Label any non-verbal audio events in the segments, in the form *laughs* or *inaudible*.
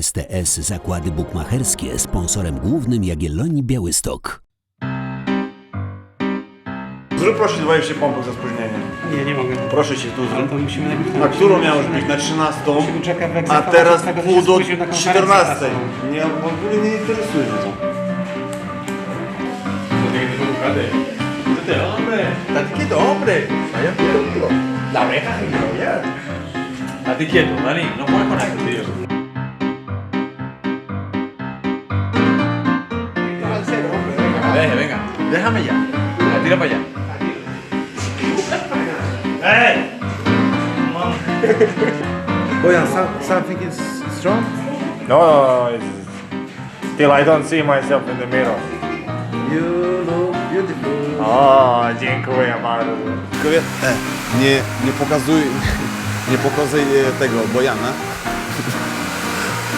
STS Zakłady Bukmacherskie sponsorem głównym Jagiellonii Białystok. Zrób proszę 20 pompek za spóźnienie. Nie, nie mogę. Proszę cię tu Ale zrób. to musimy najpierw... Na którą miałeś być? Na 13? Musimy czekać w A teraz tego, że pół do spóźnił na konferencję 14. prasową. Nie, w ogóle nie interesuje mnie to. Quieto, hombre. Vaya quieto. La oreja ya. Estate quieto, Dani. No con eso, tío. Deje, venga. Déjame ya. La tira para allá. Boyan, some, something is strong? No, no, no. It's, still, I don't see myself in the mirror. You look beautiful. O, dziękuję bardzo. E, nie, nie pokazuj, nie pokazuj e, tego Bojana,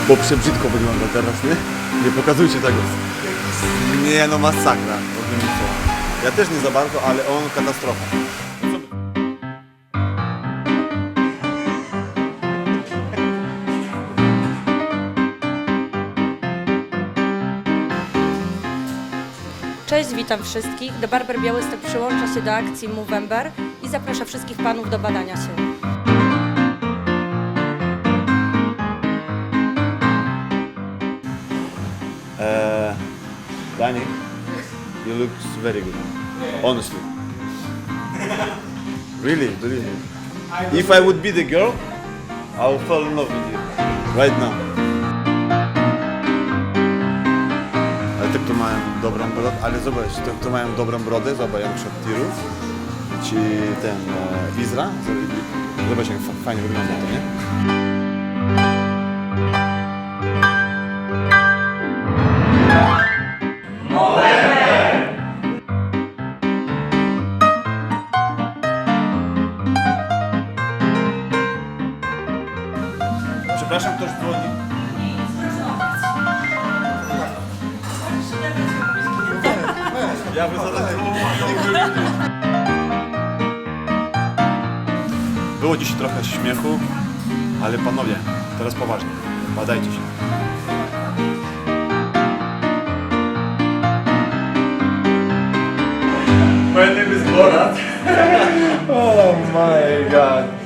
bo przebrzydko wygląda teraz, nie? Nie pokazujcie tego. Nie no, masakra. co. Ja też nie za bardzo, ale on katastrofa. Cześć, witam wszystkich. The Barber Białystok przyłącza się do akcji Movember i zaprasza wszystkich panów do badania się. Danny, you look very good. Honestly. really, really. If I would be the girl, I would fall in love with you. Right now. Ale te, kto mają dobrą brodę, ale zobacz, te, kto mają dobrą brodę, zobacz, jak przed Tiru, czy ten e, Izra, zobacz jak fa- fajnie wygląda to, nie? Przepraszam, ktoś dzwoni. Ja by zadać Było dziś trochę śmiechu, ale panowie, teraz poważnie. Badajcie się. My name is Borat. *laughs* Oh my god.